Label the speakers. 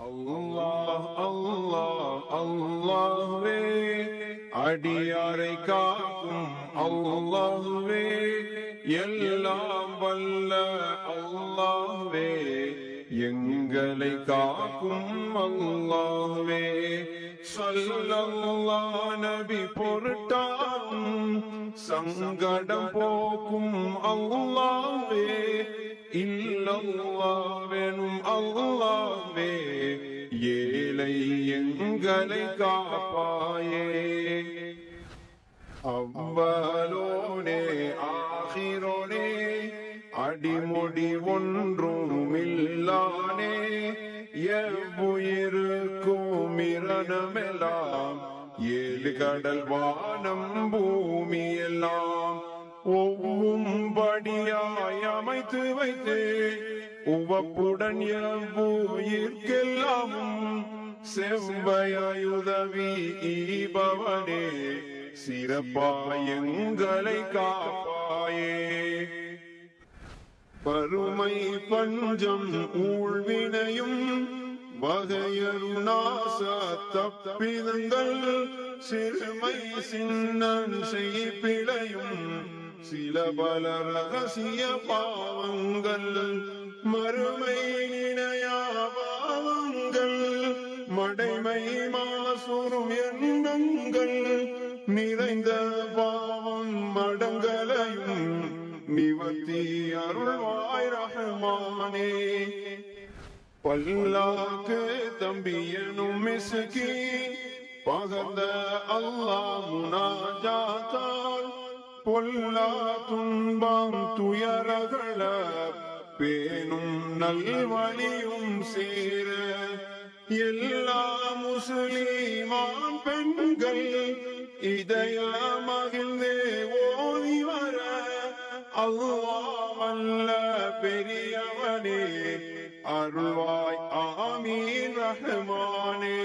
Speaker 1: அல்லாஹ் அல்லாஹ் அல்லாஹ்வே. அடியாரை காக்கும் அல்லாஹ்வே. எல்லாம் வல்ல அல்லாஹ்வே. எங்களை காக்கும் அல்லாஹ்வே. சொல்லல்லா நபி பொருட்டாகும் சங்கடம் போக்கும் அல்லாஹ்வே. இல்லல்லாவெனும் அல்லாவே வேலை எங்களை காப்பாயே. அவ்வளோனே ஆகிரோனே அடிமுடி ஒன்றும் இல்லானே எவ்வுயிருக்கும் இரணமெல்லாம் ஏழு கடல் வானம் பூமி எல்லாம் ஒவ்வும் படியாய் அமைத்து வைத்து உவப்புடன் எவ்வுயிர்க்கெல்லாமும் செவ்வையாய் உதவி ஈபவனே சிறப்பாய் காப்பாயே. பருமை பஞ்சம் ஊழ்வினையும் வகையரு நாச தப்பிதங்கள் சிறுமை சின்னன் செய்பிழையும் சில பல ரகசிய பாவங்கள் மறுமை நினையாவாவங்கள் மடைமை மாசுரும் எண்ணங்கள் நிறைந்த பாவம் மடங்களையும் நிவர்த்தி அருள்வாய் ரஹமானே பல்லாக்கு தம்பியனும் மிசுகி பகந்த அல்லா முனாஜாத்தால் பொல்லா துன்பம் துயரகள பேணும் நல்வழியும் சேர எல்லா முஸ்லிமான் பெண்கள் இதய மகிழ்ந்தே ஓதி வர. அல்லாமல்ல பெரியவனே அருள்வாய் ஆமீன் ரஹ்மானே.